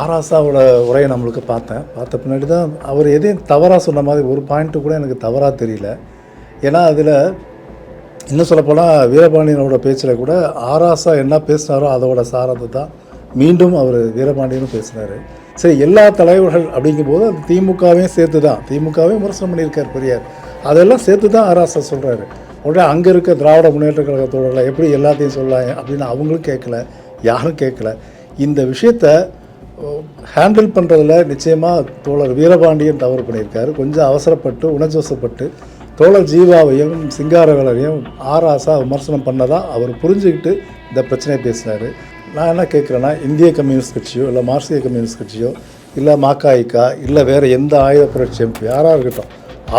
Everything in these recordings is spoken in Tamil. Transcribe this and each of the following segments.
ஆராசாவோட உரையை நம்மளுக்கு பார்த்தேன். பார்த்த பின்னாடி தான் அவர் எதையும் தவறாக சொன்ன மாதிரி ஒரு பாயிண்ட்டு கூட எனக்கு தவறாக தெரியல. ஏன்னா அதில் இன்னும் சொல்லப்போனால் வீரபாண்டியனோட பேச்சில் கூட ஆராசா என்ன பேசினாரோ அதோட சாரத்தை தான் மீண்டும் அவர் வீரபாண்டியனும் பேசினார். சரி எல்லா தலைவர்கள் அப்படிங்கும்போது அது திமுகவையும் சேர்த்து தான் திமுகவையும் விமர்சனம் பண்ணியிருக்கார் பெரியார். அதெல்லாம் சேர்த்து தான் ஆராசா சொல்கிறாரு உடனே அங்கே இருக்க திராவிட முன்னேற்ற கழகத்தோட எப்படி எல்லாத்தையும் சொல்லலாம் அப்படின்னு அவங்களும் கேட்கல யாரும் கேட்கல. இந்த விஷயத்தை ஹேண்டில் பண்ணுறதுல நிச்சயமாக தோழர் வீரபாண்டியன் தவறு பண்ணியிருக்காரு. கொஞ்சம் அவசரப்பட்டு உணர்ச்சிவசப்பட்டு தோழர் ஜீவாவையும் சிங்காரவேலரையும் ஆராசா விமர்சனம் பண்ணதாக அவர் புரிஞ்சுக்கிட்டு இந்த பிரச்சனையை பேசினார். நான் என்ன கேட்குறேன்னா இந்திய கம்யூனிஸ்ட் கட்சியோ இல்லை மார்க்சிய கம்யூனிஸ்ட் கட்சியோ இல்லை மாக்காய்க்கா இல்லை வேறு எந்த ஆயுத புரட்சி எம்பி யாராக இருக்கட்டும்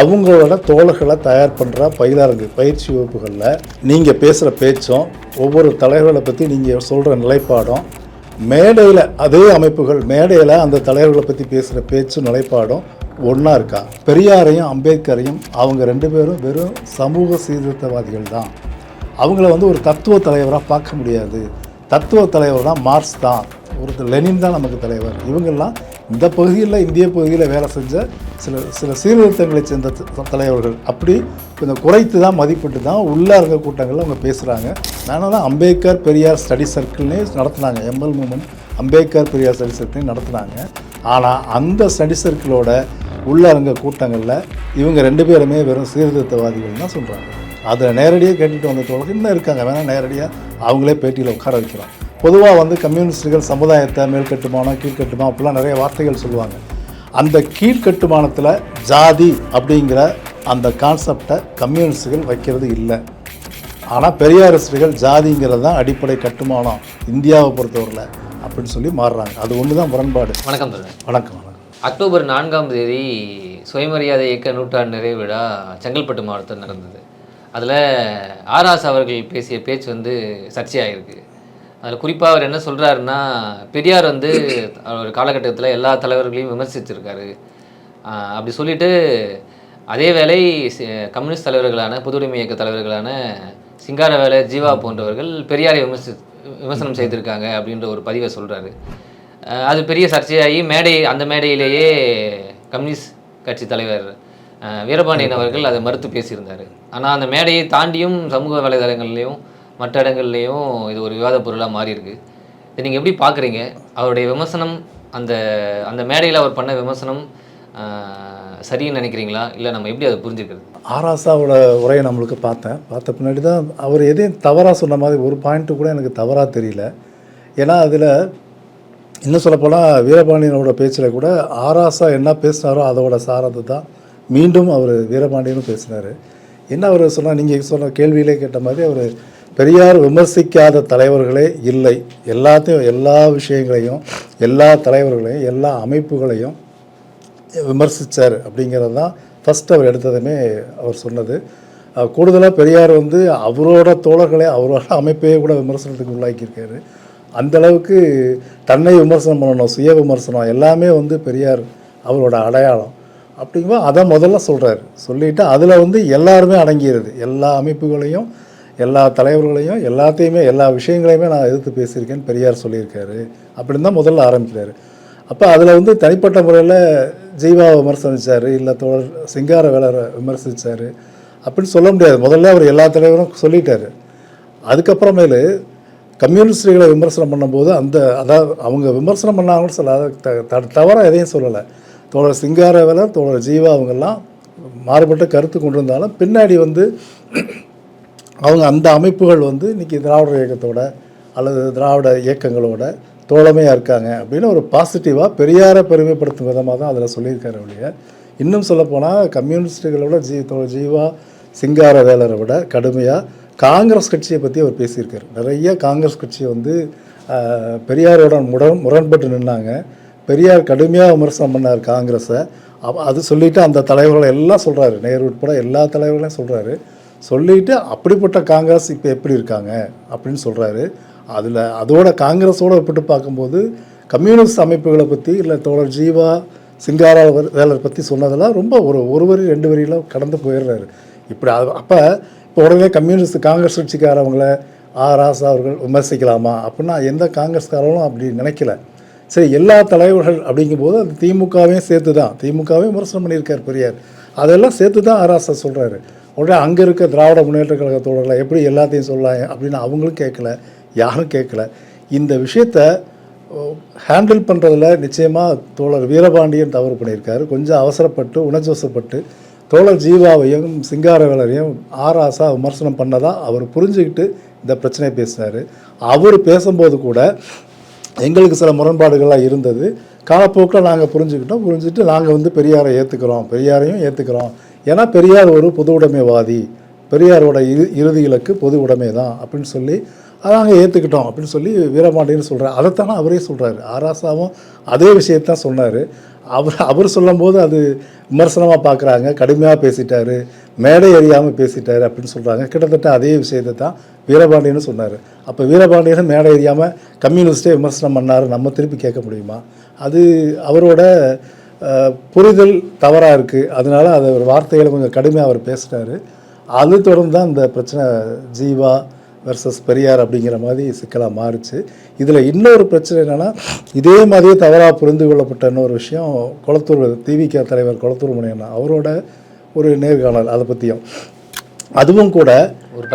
அவங்களோட தோழர்களை தயார் பண்ணுற பயிலாளர்கள் பயிற்சி வகுப்புகளில் நீங்கள் பேசுகிற பேச்சும் ஒவ்வொரு தலைவர்களை பற்றி நீங்கள் சொல்கிற நிலைப்பாடும் மேடையில் அதே அமைப்புகள் மேடையில் அந்த தலைவர்களை பற்றி பேசுகிற பேச்சும் நிலைப்பாடும் ஒன்றா இருக்கா? பெரியாரையும் அம்பேத்கரையும் அவங்க ரெண்டு பேரும் வெறும் சமூக சீர்திருத்தவாதிகள் தான். அவங்கள வந்து ஒரு தத்துவ தலைவராக பார்க்க முடியாது. தத்துவ தலைவர் தான் மார்க்ஸ் தான். ஒருத்தர் லெனின் தான் நமக்கு தலைவர். இவங்கெல்லாம் இந்த பகுதியில் இந்திய பகுதியில் வேலை செஞ்ச சில சில சீர்திருத்தங்களை சேர்ந்த த- தலைவர்கள். அப்படி கொஞ்சம் குறைத்து தான் மதிப்பிட்டு தான் உள்ளே இருக்க கூட்டங்களில் அவங்க பேசுகிறாங்க அதனால் தான் அம்பேத்கர் பெரியார் ஸ்டடி சர்க்கிள்னே நடத்துனாங்க. ML movement Ambedkar Periyar study சர்க்கிள்னு நடத்துனாங்க. ஆனால் அந்த ஸ்டடி சர்க்கிளோட உள்ளரங்க கூட்டங்களில் இவங்க ரெண்டு பேருமே வெறும் சீர்திருத்தவாதிகள் தான் சொல்கிறாங்க அதை நேரடியாக கேட்டுட்டு வந்த தோழர்கள் இன்னும் இருக்காங்க. வேணால் நேரடியாக அவங்களே பேட்டியில் உட்கார வைக்கிறோம் பொதுவாக வந்து கம்யூனிஸ்டுகள் சமுதாயத்தை மேல்கட்டுமானம் கீழ்கட்டுமானம் அப்படிலாம் நிறைய வார்த்தைகள் சொல்லுவாங்க. அந்த கீழ்கட்டுமானத்தில் ஜாதி அப்படிங்கிற அந்த கான்செப்டை கம்யூனிஸ்டுகள் வைக்கிறது இல்லை. ஆனால் பெரியாரிஸ்டுகள் ஜாதிங்கிறது தான் அடிப்படை கட்டுமானம் இந்தியாவை பொறுத்தவரையில் அப்படின்னு சொல்லி மாறுறாங்க. அது ஒன்று தான் முரண்பாடு. வணக்கம் வணக்கம் வணக்கம். அக்டோபர் நான்காம் தேதி சுயமரியாதை இயக்க நூற்றாண்டு நிறைவு விழா செங்கல்பட்டு மாவட்டத்தில் நடந்தது. அதில் ஆர்ஆஸ் அவர்கள் பேசிய பேச்சு வந்து சர்ச்சையாகிருக்கு அதில் குறிப்பாக அவர் என்ன சொல்கிறாருன்னா பெரியார் வந்து ஒரு காலகட்டத்தில் எல்லா தலைவர்களையும் விமர்சிச்சிருக்காரு. அப்படி சொல்லிட்டு அதே வேளை கம்யூனிஸ்ட் தலைவர்களான பொதுவுடைமை இயக்க தலைவர்களான சிங்காரவேலை ஜீவா போன்றவர்கள் பெரியாரை விமர்சி விமர்சனம் செய்திருக்காங்க அப்படின்ற ஒரு பதிவை சொல்கிறாரு அது பெரிய சர்ச்சையாகி மேடை அந்த மேடையிலேயே கம்யூனிஸ்ட் கட்சி தலைவர் வீரபாண்டியன் அவர்கள் அதை மறுத்து பேசியிருந்தார். ஆனால் அந்த மேடையை தாண்டியும் சமூக வலைதளங்கள்லேயும் மற்ற இடங்கள்லையும் இது ஒரு விவாத பொருளாக மாறி இருக்கு இதை நீங்கள் எப்படி பார்க்குறீங்க அவருடைய விமர்சனம் அந்த அந்த மேடையில் அவர் பண்ண விமர்சனம் சரின்னு நினைக்கிறீங்களா? இல்லை நம்ம எப்படி அதை புரிஞ்சுக்கிறது? ஆராசாவோட உரையை நம்மளுக்கு பார்த்தேன். பார்த்த பின்னாடி தான் அவர் எதையும் தவறாக சொன்ன மாதிரி ஒரு பாயிண்ட்டு கூட எனக்கு தவறாக தெரியல. ஏன்னா அதில் இன்னும் சொல்லப்போனால் வீரபாண்டியனோட பேச்சில் கூட ஆராசா என்ன பேசினாரோ அதோட சாரத்தை தான் மீண்டும் அவர் வீரபாண்டியனும் பேசினார். என்ன அவர் சொன்னால் நீங்கள் சொன்ன கேள்வியிலே கேட்ட மாதிரி அவர் பெரியார் விமர்சிக்காத தலைவர்களே இல்லை. எல்லாத்தையும் எல்லா விஷயங்களையும் எல்லா தலைவர்களையும் எல்லா அமைப்புகளையும் விமர்சித்தார் அப்படிங்கிறது தான் ஃபஸ்ட் அவர் எடுத்ததுமே அவர் சொன்னது. கூடுதலாக பெரியார் வந்து அவரோட தோழர்களே அவரோட அமைப்பையே கூட விமர்சனத்துக்கு உள்ளாக்கியிருக்காரு. அந்த அளவுக்கு தன்னை விமர்சனம் பண்ணணும் சுய விமர்சனம் எல்லாமே வந்து பெரியார் அவரோட அடையாளம். அப்படிங்கும்போது அதை முதல்ல சொல்கிறாரு சொல்லிவிட்டு அதில் வந்து எல்லாருமே அடங்கிடுது எல்லா அமைப்புகளையும் எல்லா தலைவர்களையும் எல்லாத்தையுமே எல்லா விஷயங்களையுமே நான் எதிர்த்து பேசியிருக்கேன்னு பெரியார் சொல்லியிருக்காரு. அப்படின்னு தான் முதல்ல ஆரம்பிக்கிறார். அப்போ அதில் வந்து தனிப்பட்ட முறையில் ஜீவா விமர்சனிச்சார் இல்லை தோழர் சிங்கார வேலரை விமர்சித்தார் அப்படின்னு சொல்ல முடியாது. முதல்ல அவர் எல்லா தலைவரும் சொல்லிட்டார். அதுக்கப்புறமேலு கம்யூனிஸ்டுகளை விமர்சனம் பண்ணும்போது அந்த அதாவது அவங்க விமர்சனம் பண்ணாங்கன்னு சொல்ல அதை த- த- தவறாக எதையும் சொல்லலை. தோழர் சிங்காரவேலர் தோழர் ஜீவா அவங்கெல்லாம் மாறுபட்ட கருத்து கொண்டு இருந்தாலும் பின்னாடி வந்து அவங்க அந்த அமைப்புகள் வந்து இன்றைக்கி திராவிட இயக்கத்தோட அல்லது திராவிட இயக்கங்களோட தோழமையாக இருக்காங்க அப்படின்னு ஒரு பாசிட்டிவாக பெரியாரை பெருமைப்படுத்தும் விதமாக தான் அதில் சொல்லியிருக்காரு ஒழிய. இன்னும் சொல்லப்போனால் கம்யூனிஸ்டுகளோட ஜீ தோழர் ஜீவா சிங்கார வேலரை விட கடுமையாக காங்கிரஸ் கட்சியை பற்றி அவர் பேசியிருக்கார். நிறைய காங்கிரஸ் கட்சியை வந்து பெரியாரோட முரண் முரண்பட்டு நின்னாங்க. பெரியார் கடுமையாக விமர்சனம் பண்ணார் காங்கிரஸை. அது சொல்லிவிட்டு அந்த தலைவர்களை எல்லாம் சொல்கிறாரு நேரு உட்பட எல்லா தலைவர்களையும் சொல்கிறாரு சொல்லிவிட்டு அப்படிப்பட்ட காங்கிரஸ் இப்போ எப்படி இருக்காங்க அப்படின்னு சொல்கிறாரு அதில் அதோட காங்கிரஸோடு ஒப்பிட்டு பார்க்கும்போது கம்யூனிஸ்ட் அமைப்புகளை பற்றி இல்லை தோழர் ஜீவா சிங்காரா வேலர் பற்றி சொன்னதெல்லாம் ரொம்ப ஒரு ஒரு வரி ரெண்டு வரியில கடந்து போயிடுறாரு. இப்படி அப்போ இப்போ உடனே கம்யூனிஸ்ட் காங்கிரஸ் கட்சிக்காரவங்கள ஆ ராசா அவர்கள் விமர்சிக்கலாமா? அப்படின்னா எந்த காங்கிரஸ்காரங்களும் அப்படி நினைக்கல. சரி எல்லா தலைவர்கள் அப்படிங்கும்போது அது திமுகவையும் சேர்த்து தான் திமுகவையும் விமர்சனம் பண்ணியிருக்கார் பெரியார். அதெல்லாம் சேர்த்து தான் ஆராசா சொல்கிறாரு உடனே அங்கே இருக்க திராவிட முன்னேற்ற கழக தோழர்களை எப்படி எல்லாத்தையும் சொல்லலாம் அப்படின்னு அவங்களும் கேட்கல யாரும் கேட்கல. இந்த விஷயத்த ஹேண்டில் பண்ணுறதுல நிச்சயமாக தோழர் வீரபாண்டியன் தவறு பண்ணியிருக்காரு. கொஞ்சம் அவசரப்பட்டு உணர்ச்சிவசப்பட்டு தோழர் ஜீவாவையும் சிங்காரவேலரையும் ஆராசா விமர்சனம் பண்ணதாக அவர் புரிஞ்சுக்கிட்டு இந்த பிரச்சனையை பேசினார். அவர் பேசும்போது கூட எங்களுக்கு சில முரண்பாடுகள்லாம் இருந்தது. காலப்போக்கில் நாங்கள் புரிஞ்சுக்கிட்டோம். புரிஞ்சுட்டு நாங்கள் வந்து பெரியாரை ஏற்றுக்கிறோம் பெரியாரையும் ஏற்றுக்கிறோம் ஏன்னா பெரியார் ஒரு பொது உடைமைவாதி. பெரியாரோட இறு இறுதி இலக்கு பொது உடைமை தான் அப்படின்னு சொல்லி அதை நாங்கள் ஏற்றுக்கிட்டோம் அப்படின்னு சொல்லி வீரபாண்டியன் சொல்கிறார் அதைத்தானே அவரே சொல்கிறாரு ஆராசாவும் அதே விஷயத்தான் சொன்னார். அவர் அவர் சொல்லும்போது அது விமர்சனமாக பார்க்குறாங்க கடுமையாக பேசிட்டார் மேடை எறியாமல் பேசிட்டார் அப்படின்னு சொல்கிறாங்க கிட்டத்தட்ட அதே விஷயத்தை தான் வீரபாண்டியனும் சொன்னார். அப்போ வீரபாண்டியனும் மேடை எறியாமல் கம்யூனிஸ்டே விமர்சனம் பண்ணார் நம்ம திருப்பி கேட்க முடியுமா? அது அவரோட புரிதல் தவறாக இருக்குது அதனால அதை ஒரு வார்த்தைகளை கொஞ்சம் கடுமையாக அவர் பேசினார் அது தொடர்ந்து தான் இந்த பிரச்சனை ஜீவா வெர்சஸ் பெரியார் அப்படிங்கிற மாதிரி சிக்கலாக மாறுச்சு. இதில் இன்னொரு பிரச்சனை என்னென்னா இதே மாதிரியே தவறாக புரிந்து கொள்ளப்பட்ட இன்னொரு விஷயம் குளத்தூர் திவிக தலைவர் குளத்தூர் முனையண்ணா அவரோட ஒரு நேர்காணல் அதை பற்றியும் அதுவும் கூட ஒரு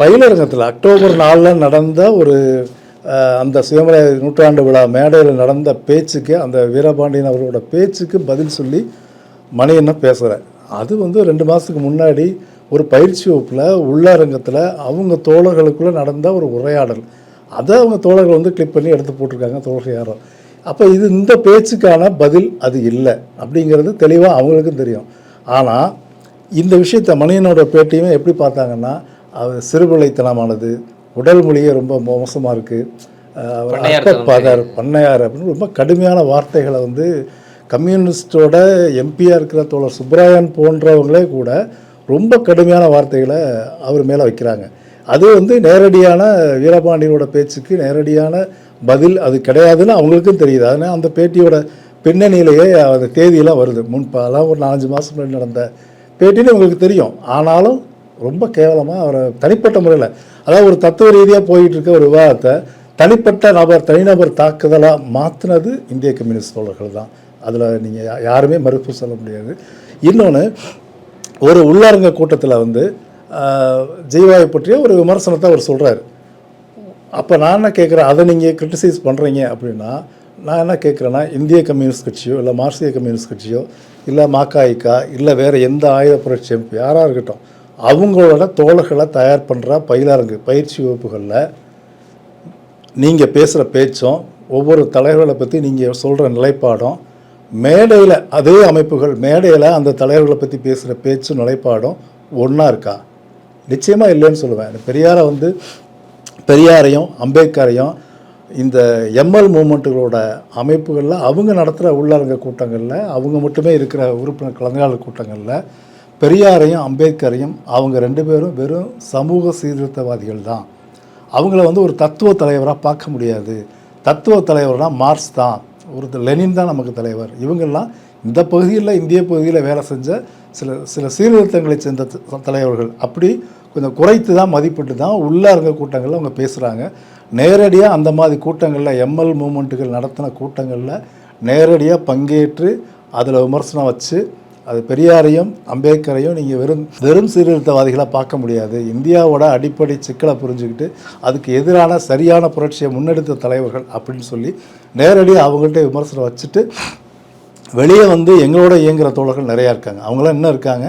பயிலரங்கத்துல. அக்டோபர் நாலில் நடந்த ஒரு அந்த சுயமர நூற்றாண்டு விழா மேடையில் நடந்த பேச்சுக்கு அந்த வீரபாண்டியன் அவர்களோட பேச்சுக்கு பதில் சொல்லி மணியண்ணன் பேசுகிறேன் அது வந்து ரெண்டு மாதத்துக்கு முன்னாடி ஒரு பயிற்சி வகுப்பில் உள்ளரங்கத்தில் அவங்க தோழர்களுக்குள்ளே நடந்த ஒரு உரையாடல். அதை அவங்க தோழர்கள் வந்து கிளிக் பண்ணி எடுத்து போட்டிருக்காங்க தோழர்கள் யாரும் அப்போ இது இந்த பேச்சுக்கான பதில் அது இல்லை அப்படிங்கிறது தெளிவாக அவங்களுக்கும் தெரியும். ஆனால் இந்த விஷயத்தை மணியனோட பேட்டியுமே எப்படி பார்த்தாங்கன்னா அவர் சிறுபிள்ளைத்தனமானது உடல் மொழியே ரொம்ப மோசமாக இருக்குது அற்பப்பாதார் பண்ணையார் அப்படின்னு ரொம்ப கடுமையான வார்த்தைகளை வந்து கம்யூனிஸ்டோட எம்பியாக இருக்கிற தோழர் சுப்ராயன் போன்றவங்களே கூட ரொம்ப கடுமையான வார்த்தைகளை அவர் மேலே வைக்கிறாங்க. அது வந்து நேரடியான வீரபாண்டியனோட பேச்சுக்கு நேரடியான பதில் அது கிடையாதுன்னு அவங்களுக்கும் தெரியுது. அதனால் அந்த பேட்டியோட பின்னணியிலேயே அந்த தேதியெல்லாம் வருது. முன் ஒரு நாலஞ்சு மாதம் முன்னாடி நடந்த பேட்டின்னு உங்களுக்கு தெரியும். ஆனாலும் ரொம்ப கேவலமாக அவரை தனிப்பட்ட முறையில் அதாவது ஒரு தத்துவ ரீதியாக போயிட்டு இருக்க ஒரு விவாதத்தை தனிப்பட்ட நபர் தனிநபர் தாக்குதலாக மாற்றினது இந்திய கம்யூனிஸ்ட் தோழர்கள் தான். அதில் நீங்கள் யாருமே மறுப்பு சொல்ல முடியாது. இன்னொன்று ஒரு உள்ளரங்க கூட்டத்தில் வந்து ஜெய்வாயை ஜீவாவை பற்றிய ஒரு விமர்சனத்தை அவர் சொல்கிறார் அப்போ நான் என்ன கேட்குறேன் அதை நீங்கள் கிரிட்டிசைஸ் பண்ணுறீங்க அப்படின்னா நான் என்ன கேட்குறேன்னா இந்திய கம்யூனிஸ்ட் கட்சியோ இல்லை மார்க்சிய கம்யூனிஸ்ட் கட்சியோ இல்லை மாக்காய்க்கா இல்லை வேறு எந்த ஆயுத புரட்சி எம்பி யாராக இருக்கட்டும் அவங்களோட தோழர்களை தயார் பண்ணுற பயிலரங்கு பயிற்சி வகுப்புகளில் நீங்கள் பேசுகிற பேச்சும் ஒவ்வொரு தலைவர்களை பற்றி நீங்கள் சொல்கிற நிலைப்பாடும் மேடையில் அதே அமைப்புகள் மேடையில் அந்த தலைவர்களை பற்றி பேசுகிற பேச்சும் நிலைப்பாடும் ஒன்றா இருக்கா? நிச்சயமாக இல்லைன்னு சொல்லுவேன். பெரியாரை வந்து பெரியாரையும் அம்பேத்கரையும் இந்த எம்எல் மூமெண்ட்டுகளோட அமைப்புகளில் அவங்க நடத்துகிற உள்ளரங்க கூட்டங்களில் அவங்க மட்டுமே இருக்கிற உறுப்பினர் கலந்தாளர் கூட்டங்களில் பெரியாரையும் அம்பேத்கரையும் அவங்க ரெண்டு பேரும் வெறும் சமூக சீர்திருத்தவாதிகள் தான். அவங்கள வந்து ஒரு தத்துவ தலைவராக பார்க்க முடியாது. தத்துவ தலைவர்னால் மார்க்ஸ் தான். ஒரு லெனின் தான் நமக்கு தலைவர். இவங்கெல்லாம் இந்த பகுதியில் இந்திய பகுதியில் வேலை செஞ்ச சில சில சீர்திருத்தங்களை சேர்ந்த தலைவர்கள். அப்படி கொஞ்சம் குறைத்து தான் மதிப்பிட்டு தான் உள்ளே இருக்க கூட்டங்களில் அவங்க பேசுகிறாங்க நேரடியாக அந்த மாதிரி கூட்டங்களில் எம்எல் மூமெண்ட்டுகள் நடத்தின கூட்டங்களில் நேரடியாக பங்கேற்று அதில் விமர்சனம் வச்சு அது பெரியாரையும் அம்பேத்கரையும் நீங்கள் வெறும் வெறும் சீர்திருத்தவாதிகளாக பார்க்க முடியாது. இந்தியாவோட அடிப்படை சிக்கலை புரிஞ்சுக்கிட்டு அதுக்கு எதிரான சரியான புரட்சியை முன்னெடுத்த தலைவர்கள் அப்படின்னு சொல்லி நேரடியாக அவங்கள்ட்ட விமர்சனம் வச்சுட்டு வெளியே வந்து எங்களோட இயங்குகிற தோழர்கள் நிறையா இருக்காங்க. அவங்களாம் என்ன இருக்காங்க?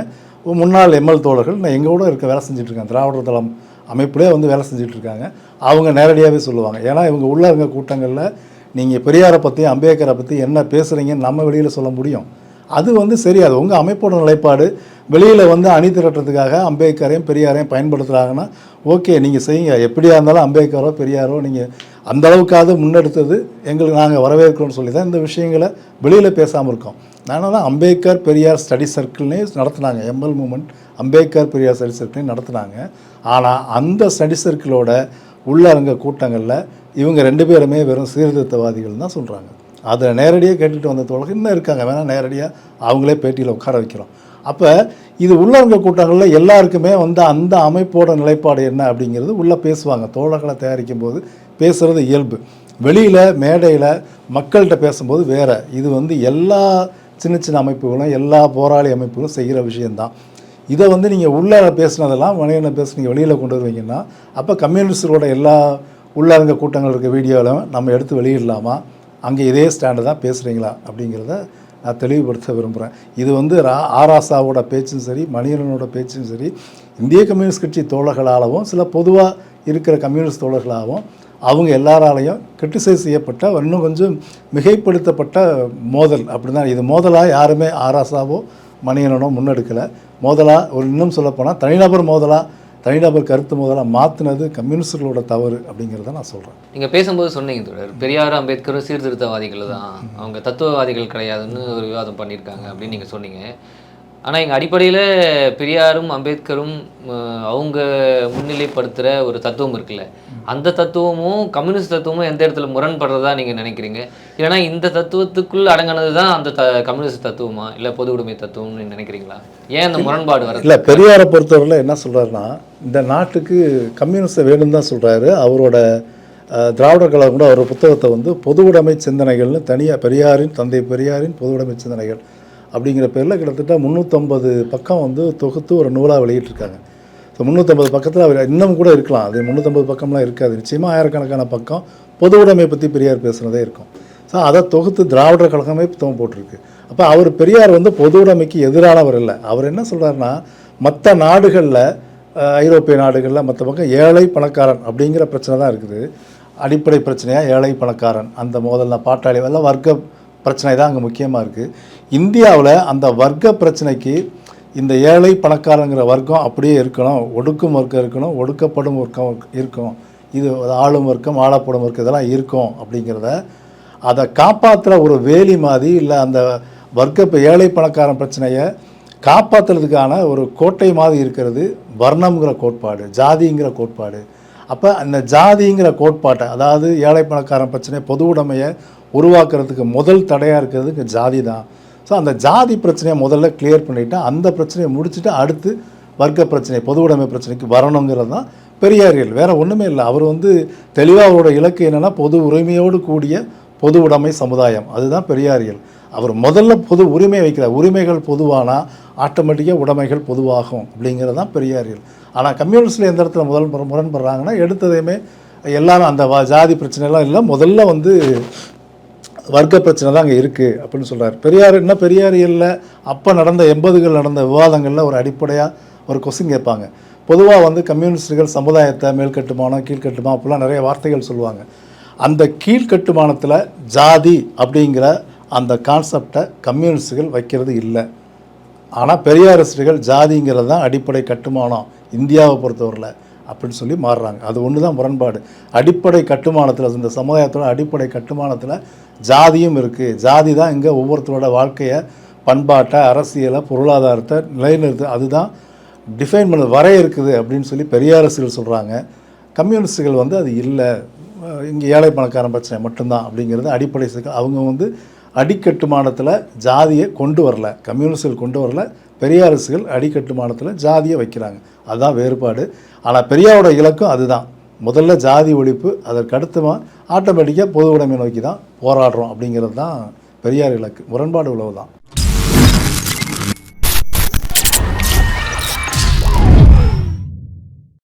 முன்னாள் எம்எல் தோழர்கள் நான் எங்களோட இருக்க வேலை செஞ்சுட்ருக்கேன் திராவிட திராவிடர் தளம் அமைப்புலேயே வந்து வேலை செஞ்சிட்ருக்காங்க அவங்க நேரடியாகவே சொல்லுவாங்க. ஏன்னா இவங்க உள்ளவங்க இருக்க கூட்டங்களில் நீங்கள் பெரியாரை பற்றி அம்பேத்கரை பற்றி என்ன பேசுகிறீங்கன்னு நம்ம வெளியில் சொல்ல முடியும். அது வந்து சரி அது உங்கள் அமைப்போட நிலைப்பாடு வெளியில் வந்து அணி திரட்டுறதுக்காக அம்பேத்கரையும் பெரியாரையும் பயன்படுத்துகிறாங்கன்னா ஓகே நீங்கள் செய்யுங்க. எப்படியா இருந்தாலும் அம்பேத்கரோ பெரியாரோ நீங்கள் அந்த அளவுக்காவது முன்னெடுத்தது எங்களுக்கு நாங்கள் வரவேற்கிறோம்னு சொல்லி தான் இந்த விஷயங்களை வெளியில் பேசாமல் இருக்கோம். அதனால தான் அம்பேத்கர் பெரியார் ஸ்டடி சர்க்கிள்னே நடத்துனாங்க. ML movement Ambedkar Periyar study சர்க்கிள்னே நடத்துனாங்க. ஆனால் அந்த ஸ்டடி சர்க்கிளோட உள்ளரங்க கூட்டங்களில் இவங்க ரெண்டு பேருமே வெறும் சீர்திருத்தவாதிகள் தான் சொல்கிறாங்க அதை நேரடியாக கேட்டுட்டு வந்த தோழர்கள் இன்னும் இருக்காங்க. வேணால் நேரடியாக அவங்களே பேட்டியில் உட்கார வைக்கிறோம். அப்போ இது உள்ளரங்க கூட்டங்களில் எல்லாருக்குமே வந்து அந்த அமைப்போட நிலைப்பாடு என்ன அப்படிங்கிறது உள்ளே பேசுவாங்க. தோழர்களை தயாரிக்கும் போது பேசுகிறது இயல்பு. வெளியில் மேடையில் மக்கள்கிட்ட பேசும்போது வேறு. இது வந்து எல்லா சின்ன சின்ன அமைப்புகளும் எல்லா போராளி அமைப்புகளும் செய்கிற விஷயந்தான் இதை வந்து நீங்கள் உள்ளே பேசுனதெல்லாம் வணிகன பேசுனீங்க வெளியில் கொண்டு வருவீங்கன்னா அப்போ கம்யூனிஸ்டரோட எல்லா உள்ளரங்க கூட்டங்கள் இருக்க வீடியோவில் நம்ம எடுத்து வெளியிடலாமா? அங்கே இதே ஸ்டாண்டு தான் பேசுகிறீங்களா அப்படிங்கிறத நான் தெளிவுபடுத்த விரும்புகிறேன் இது வந்து ரா ஆராசாவோட பேச்சும் சரி மணியனோட பேச்சும் சரி இந்திய கம்யூனிஸ்ட் கட்சி தோழர்களாகவும் சில பொதுவாக இருக்கிற கம்யூனிஸ்ட் தோழர்களாகவும் அவங்க எல்லாராலையும் கிரிட்டிசைஸ் செய்யப்பட்ட இன்னும் கொஞ்சம் மிகைப்படுத்தப்பட்ட மோதல் அப்படின்னா இது மோதலாக யாருமே ஆராசாவோ மணியனனோ முன்னெடுக்கலை. மோதலாக ஒரு இன்னும் சொல்லப்போனால் தனிநபர் மோதலாக தனிநபர் கருத்து மோதலாக மாற்றினது கம்யூனிஸ்டுகளோட தவறு அப்படிங்கிறத நான் சொல்கிறேன் நீங்கள் பேசும்போது சொன்னீங்க தொடர் பெரியார் அம்பேத்கரும் சீர்திருத்தவாதிகள் தான். அவங்க தத்துவவாதிகள் கிடையாதுன்னு ஒரு விவாதம் பண்ணியிருக்காங்க அப்படின்னு நீங்கள் சொன்னீங்க. ஆனால் எங்கள் அடிப்படையில் பெரியாரும் அம்பேத்கரும் அவங்க முன்னிலைப்படுத்துகிற ஒரு தத்துவம் இருக்குல்ல. அந்த தத்துவமும் கம்யூனிஸ்ட் தத்துவமும் எந்த இடத்துல முரண்படுறதா நீங்கள் நினைக்கிறீங்க? இல்லைன்னா இந்த தத்துவத்துக்குள் அடங்கினது தான் அந்த த கம்யூனிஸ்ட் தத்துவமா? இல்லை பொது உடைமை தத்துவம்னு நினைக்கிறீங்களா? ஏன் அந்த முரண்பாடு வர இல்லை பெரியாரை பொறுத்தவரையில் என்ன சொல்கிறாருன்னா இந்த நாட்டுக்கு கம்யூனிஸ்ட் வேணும்னு தான் சொல்கிறாரு அவரோட திராவிடர் கழகம் கூட அவர் புத்தகத்தை வந்து பொது உடைமை சிந்தனைகள்னு தனியாக பெரியாரின் தந்தை பெரியாரின் பொது உடைமை சிந்தனைகள். அப்படிங்கிற பேரில் கிட்டத்தட்ட முந்நூற்றம்பது பக்கம் வந்து தொகுத்து ஒரு நூலாக வெளியிட்டிருக்காங்க. ஸோ முந்நூற்றம்பது பக்கத்தில் அவர் இன்னும் கூட இருக்கலாம். அது முந்நூற்றம்பது பக்கம்லாம் இருக்காது. நிச்சயமாக ஆயிரக்கணக்கான பக்கம் பொது உடைமை பற்றி பெரியார் பேசுனதே இருக்கும். ஸோ அதை தொகுத்து திராவிடர் கழகமே புத்தகம் போட்டிருக்கு. அப்போ அவர் பெரியார் வந்து பொது உடைமைக்கு எதிரானவர் இல்லை. அவர் என்ன சொல்கிறாருன்னா மற்ற நாடுகளில் ஐரோப்பிய நாடுகளில் மற்ற பக்கம் ஏழை பணக்காரன் அப்படிங்கிற பிரச்சனை தான் இருக்குது. அடிப்படை பிரச்சனையாக ஏழை பணக்காரன் அந்த மோதலில் பாட்டாளி எல்லாம் வர்க்க பிரச்சனை தான் அங்கே முக்கியமாக இருக்குது இந்தியாவில் அந்த வர்க்க பிரச்சனைக்கு இந்த ஏழை பணக்காரங்கிற வர்க்கம் அப்படியே இருக்கணும். ஒடுக்கும் வர்க்கம் இருக்கணும். ஒடுக்கப்படும் வர்க்கம் இருக்கும் இது ஆளும் வர்க்கம் ஆளப்படும் வர்க்கம் இதெல்லாம் இருக்கும் அப்படிங்கிறத அதை காப்பாற்றுற ஒரு வேலி மாதிரி இல்லை அந்த வர்க்க ஏழை பணக்காரன் பிரச்சனையை காப்பாற்றுறதுக்கான ஒரு கோட்டை மாதிரி இருக்கிறது வர்ணம்ங்கிற கோட்பாடு ஜாதிங்கிற கோட்பாடு. அப்போ அந்த ஜாதிங்கிற கோட்பாட்டை அதாவது ஏழை பணக்காரன் பிரச்சனை பொது உடைமையை உருவாக்குறதுக்கு முதல் தடையாக இருக்கிறதுக்கு ஜாதி தான். ஸோ அந்த ஜாதி பிரச்சனையை முதல்ல கிளியர் பண்ணிவிட்டு அந்த பிரச்சனையை முடிச்சுட்டு அடுத்து வர்க்க பிரச்சனை பொது உடைமை பிரச்சனைக்கு வரணுங்கிறது தான் பெரியாரியல் வேற ஒன்றுமே இல்லை. அவர் வந்து தெளிவாக அவரோட இலக்கு என்னென்னா பொது உரிமையோடு கூடிய பொது உடைமை சமுதாயம். அதுதான் பெரியாரியல் அவர் முதல்ல பொது உரிமை வைக்கிறார். உரிமைகள் பொதுவானா? ஆட்டோமேட்டிக்காக உடைமைகள் பொதுவாகும் அப்படிங்கிறது தான் பெரியாரியல் ஆனால் கம்யூனிஸ்டில் எந்த இடத்துல முதல் முரண்படுறாங்கன்னா எடுத்ததையுமே எல்லாரும் அந்த வா- ஜாதி பிரச்சனைலாம் இல்லை. முதல்ல வந்து வர்க்க பிரச்சனை தான் அங்கே இருக்குது அப்படின்னு சொல்கிறார் பெரியார் என்ன பெரியாரியல்ல அப்போ நடந்த எண்பதுகள் நடந்த விவாதங்களில் ஒரு அடிப்படையாக ஒரு கொஸ்டின் கேட்பாங்க. பொதுவாக வந்து கம்யூனிஸ்டுகள் சமுதாயத்தை மேல்கட்டுமானம் கீழ்கட்டுமானம் அப்படிலாம் நிறைய வார்த்தைகள் சொல்லுவாங்க. அந்த கீழ்கட்டுமானத்தில் ஜாதி அப்படிங்கிற அந்த கான்செப்டை கம்யூனிஸ்டுகள் வைக்கிறது இல்லை. ஆனால் பெரியாரிஸ்டுகள் ஜாதிங்கிறது தான் அடிப்படை கட்டுமானம். இந்தியாவை பொறுத்தவரையில் அப்படின்னு சொல்லி மாறுறாங்க. அது ஒன்று தான் முரண்பாடு. அடிப்படை கட்டுமானத்தில் இந்த சமுதாயத்தோட அடிப்படை கட்டுமானத்தில் ஜாதியும் இருக்குது ஜாதி தான் இங்கே ஒவ்வொருத்தரோட வாழ்க்கையை பண்பாட்டை அரசியலை பொருளாதாரத்தை நிலைநிறுத்து அதுதான் டிஃபைன் பண்ண வரைய இருக்குது அப்படின்னு சொல்லி பெரியாரசுகள் சொல்கிறாங்க கம்யூனிஸ்டுகள் வந்து அது இல்லை. இங்கே ஏழை பணக்காரன் பிரச்சனை மட்டும்தான் அப்படிங்கிறது அடிப்படை சிக்கல். அவங்க வந்து அடிக்கட்டுமானத்தில் ஜாதியை கொண்டு வரல. கம்யூனிஸ்டுகள் கொண்டு வரல. பெரியாரசுகள் அடிக்கட்டுமானத்தில் ஜாதியை வைக்கிறாங்க. அதுதான் வேறுபாடு. ஆனால் பெரியாரோட இலக்கும் அதுதான். முதல்ல ஜாதி ஒழிப்பு அதற்கு அடுத்தமாக ஆட்டோமேட்டிக்காக பொது உடைமை நோக்கி தான் போராடுறோம் அப்படிங்கிறது தான் பெரியார் இலக்கு. முரண்பாடு உழவு தான்